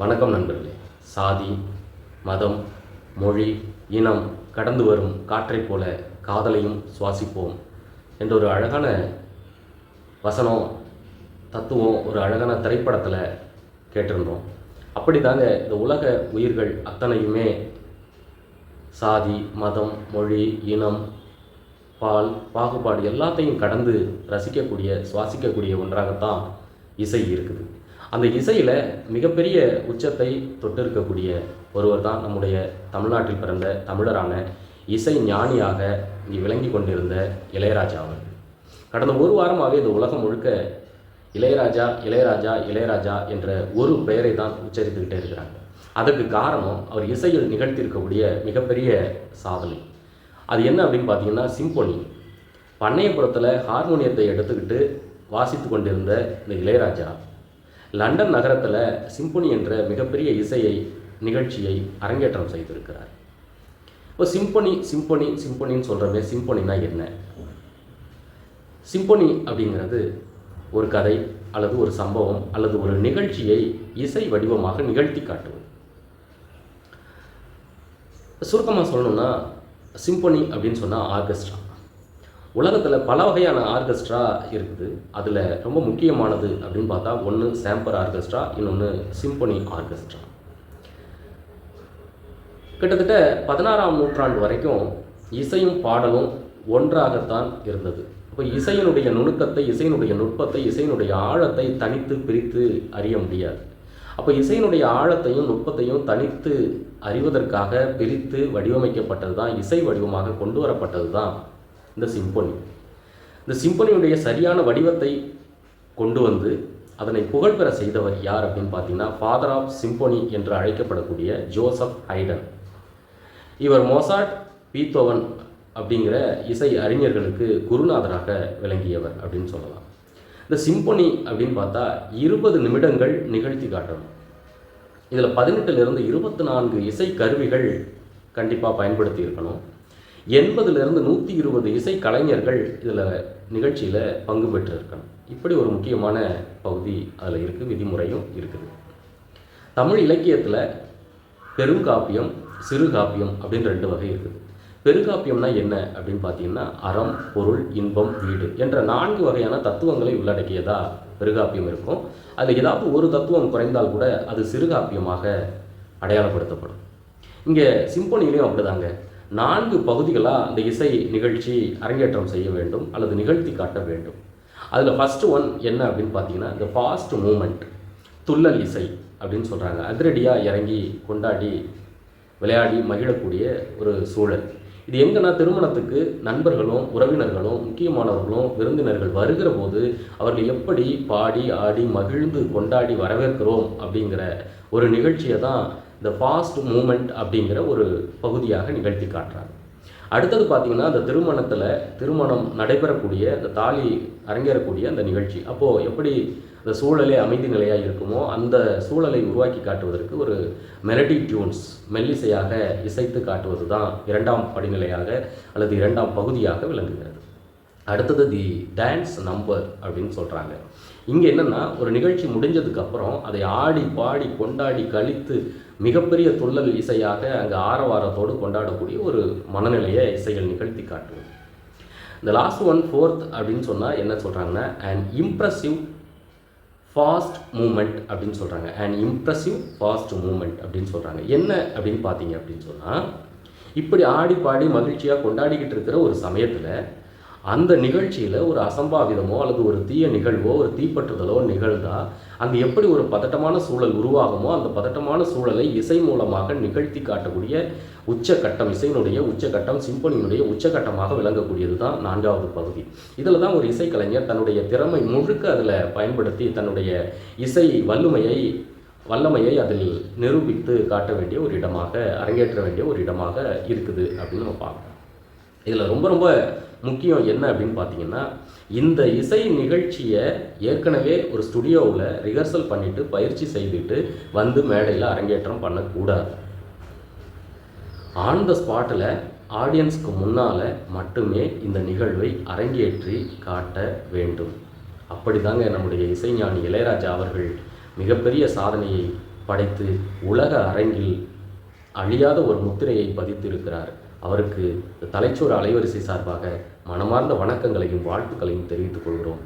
வணக்கம் நண்பர்களே. சாதி மதம் மொழி இனம் கடந்து வரும் காற்றைப் போல காதலையும் சுவாசிப்போம் என்ற ஒரு அழகான வசனம் தத்துவம் ஒரு அழகான திரைப்படத்தில் கேட்டிருந்தோம். அப்படி தாங்க இந்த உலக உயிர்கள் அத்தனையுமே சாதி மதம் மொழி இனம் பால் பாகுபாடு எல்லாத்தையும் கடந்து ரசிக்கக்கூடிய சுவாசிக்கக்கூடிய ஒன்றாகத்தான் இசை இருக்குது. அந்த இசையில் மிகப்பெரிய உச்சத்தை தொட்டிருக்கக்கூடிய ஒருவர் தான் நம்முடைய தமிழ்நாட்டில் பிறந்த தமிழரான இசை ஞானியாக இங்கே விளங்கி கொண்டிருந்த இளையராஜா அவர்கள். கடந்த ஒரு வாரமாகவே இந்த உலகம் முழுக்க இளையராஜா இளையராஜா இளையராஜா என்ற ஒரு பெயரை தான் உச்சரித்துக்கிட்டே இருக்கிறாங்க. அதற்கு காரணம் அவர் இசையில் நிகழ்த்தியிருக்கக்கூடிய மிகப்பெரிய சாதனை. அது என்ன அப்படின்னு பார்த்தீங்கன்னா சிம்போனி. பண்ணையபுரத்தில் ஹார்மோனியத்தை எடுத்துக்கிட்டு வாசித்து கொண்டிருந்த இந்த இளையராஜா லண்டன் நகரத்தில் சிம்பொனி என்ற மிகப்பெரிய இசையை நிகழ்ச்சியை அரங்கேற்றம் செய்திருக்கிறார். இப்போ சிம்பொனி சிம்பொனி சிம்பொனின்னு சொல்கிறமே சிம்பொனினா என்ன? சிம்பொனி அப்படிங்கிறது ஒரு கதை அல்லது ஒரு சம்பவம் அல்லது ஒரு நிகழ்ச்சியை இசை வடிவமாக நிகழ்த்தி காட்டுவது. சுருக்கமாக சொல்லணும்னா சிம்பொனி அப்படின்னு சொன்னால் ஆர்கெஸ்ட்ரா. உலகத்தில் பல வகையான ஆர்கெஸ்ட்ரா இருக்குது. அதில் ரொம்ப முக்கியமானது அப்படின்னு பார்த்தா ஒன்று சாம்பர் ஆர்கெஸ்ட்ரா இன்னொன்று சிம்பொனி ஆர்கெஸ்ட்ரா. கிட்டத்தட்ட பதினாறாம் நூற்றாண்டு வரைக்கும் இசையும் பாடலும் ஒன்றாகத்தான் இருந்தது. இப்போ இசையினுடைய நுணுக்கத்தை இசையினுடைய நுட்பத்தை இசையினுடைய ஆழத்தை தனித்து பிரித்து அறிய முடியாது. அப்போ இசையினுடைய ஆழத்தையும் நுட்பத்தையும் தனித்து அறிவதற்காக பிரித்து வடிவமைக்கப்பட்டது தான் இசை வடிவமாக கொண்டு வரப்பட்டது தான் இந்த சிம்பொனி. இந்த சிம்பொனியுடைய சரியான வடிவத்தை கொண்டு வந்து அதனை புகழ்பெற செய்தவர் யார் அப்படின்னு பார்த்தீங்கன்னா ஃபாதர் ஆஃப் சிம்பொனி என்று அழைக்கப்படக்கூடிய ஜோசப் ஹைடன். இவர் மொசாட் பீத்தோவன் அப்படிங்கிற இசை அறிஞர்களுக்கு குருநாதராக விளங்கியவர் அப்படின்னு சொல்லலாம். இந்த சிம்பொனி அப்படின்னு பார்த்தா இருபது நிமிடங்கள் நிகழ்த்தி காட்டணும் இதில் பதினெட்டுலேருந்து இருபத்தி நான்கு இசை கருவிகள் கண்டிப்பாக பயன்படுத்தி இருக்கணும். எண்பதுலேருந்து நூற்றி இருபது இசை கலைஞர்கள் இதில் நிகழ்ச்சியில் பங்கு பெற்று இருக்கணும் இப்படி ஒரு முக்கியமான பகுதி அதில் இருக்குது விதிமுறையும் இருக்குது. தமிழ் இலக்கியத்தில் பெருங்காப்பியம் சிறுகாப்பியம் அப்படின்னு ரெண்டு வகை இருக்குது. பெருங்காப்பியம்னா என்ன அப்படின்னு பார்த்தீங்கன்னா அறம் பொருள் இன்பம் வீடு என்ற நான்கு வகையான தத்துவங்களை உள்ளடக்கியதா பெருகாப்பியம் இருக்கும். அதில் ஏதாவது ஒரு தத்துவம் குறைந்தால் கூட அது சிறுகாப்பியமாக அடையாளப்படுத்தப்படும். இங்கே சிம்பொனிலையும் அப்படிதாங்க. நான்கு பகுதிகளாக அந்த இசை நிகழ்ச்சி அரங்கேற்றம் செய்ய வேண்டும் அல்லது நிகழ்த்தி காட்ட வேண்டும். அதில் ஃபஸ்ட்டு ஒன் என்ன அப்படின்னு பார்த்தீங்கன்னா இந்த ஃபாஸ்ட் மூமெண்ட் துள்ளல் இசை அப்படின்னு சொல்கிறாங்க அதிரடியாக இறங்கி கொண்டாடி விளையாடி மகிழக்கூடிய ஒரு சூழல். இது எங்கன்னா திருமணத்துக்கு நண்பர்களும் உறவினர்களும் முக்கியமானவர்களும் விருந்தினர்கள் வருகிற போது அவர்கள் எப்படி பாடி ஆடி மகிழ்ந்து கொண்டாடி வரவேற்கிறோம் அப்படிங்கிற ஒரு நிகழ்ச்சியை தான் இந்த ஃபாஸ்ட் மூமெண்ட் அப்படிங்கிற ஒரு பகுதியாக நிகழ்த்தி காட்டுறாங்க. அடுத்தது பார்த்தீங்கன்னா அந்த திருமணத்தில் திருமணம் நடைபெறக்கூடிய அந்த தாலி அரங்கேறக்கூடிய அந்த நிகழ்ச்சி. அப்போது எப்படி அந்த சூழலே அமைதி நிலையாக இருக்குமோ அந்த சூழலை உருவாக்கி காட்டுவதற்கு ஒரு மெலடி டியூன்ஸ் மெல்லிசையாக இசைத்து காட்டுவது தான் இரண்டாம் படிநிலையாக அல்லது இரண்டாம் பகுதியாக விளங்குகிறது. அடுத்தது தி டான்ஸ் நம்பர் அப்படின்னு சொல்கிறாங்க இங்கே என்னென்னா ஒரு நிகழ்ச்சி முடிஞ்சதுக்கப்புறம் அதை ஆடி பாடி கொண்டாடி கழித்து மிகப்பெரிய துள்ளல் இசையாக அங்கே ஆரவாரத்தோடு கொண்டாடக்கூடிய ஒரு மனநிலையை இசைகள் நிகழ்த்தி காட்டுவது இந்த லாஸ்ட் ஒன் ஃபோர்த் அப்படின்னு சொன்னால் என்ன சொல்கிறாங்கன்னா அண்ட் இம்ப்ரெசிவ் ஃபாஸ்ட் மூமெண்ட் அப்படின்னு சொல்கிறாங்க அண்ட் இம்ப்ரெசிவ் ஃபாஸ்ட் மூமெண்ட் அப்படின்னு சொல்கிறாங்க என்ன அப்படின்னு பார்த்தீங்க அப்படின்னு சொன்னால் இப்படி ஆடி பாடி மகிழ்ச்சியாக கொண்டாடிக்கிட்டு இருக்கிற ஒரு சமயத்தில் அந்த நிகழ்ச்சியில் ஒரு அசம்பாவிதமோ அல்லது ஒரு தீய நிகழ்வோ ஒரு தீப்பற்றுதலோ நிகழ்ந்தால் அங்கே எப்படி ஒரு பதட்டமான சூழல் உருவாகுமோ அந்த பதட்டமான சூழலை இசை மூலமாக நிகழ்த்தி காட்டக்கூடிய உச்சக்கட்டம் இசையினுடைய உச்சக்கட்டம் சிம்பனியினுடைய உச்சக்கட்டமாக விளங்கக்கூடியது தான் நான்காவது பகுதி. இதில் தான் ஒரு இசைக்கலைஞர் தன்னுடைய திறமை முழுக்க அதில் பயன்படுத்தி தன்னுடைய இசை வல்லுமையை வல்லமையை அதில் நிரூபித்து காட்ட வேண்டிய ஒரு இடமாக அரங்கேற்ற வேண்டிய ஒரு இடமாக இருக்குது அப்படின்னு நம்ம பார்க்கலாம் இதில் ரொம்ப ரொம்ப முக்கியம் என்ன அப்படின்னு பார்த்தீங்கன்னா இந்த இசை நிகழ்ச்சியை ஏற்கனவே ஒரு ஸ்டுடியோவில் ரிஹர்சல் பண்ணிவிட்டு பயிற்சி செய்துட்டு வந்து மேடையில் அரங்கேற்றம் பண்ணக்கூடாது. ஆன் த ஸ்பாட்டில் ஆடியன்ஸ்க்கு முன்னால் மட்டுமே இந்த நிகழ்வை அரங்கேற்றி காட்ட வேண்டும். அப்படி தாங்க நம்முடைய இசைஞானி இளையராஜா அவர்கள் மிகப்பெரிய சாதனையை படைத்து உலக அரங்கில் அழியாத ஒரு முத்திரையை பதித்திருக்கிறார். அவருக்கு தலைச்சோறு அலைவரிசை சார்பாக மனமார்ந்த வணக்கங்களையும் வாழ்த்துக்களையும் தெரிவித்துக் கொள்கிறோம்.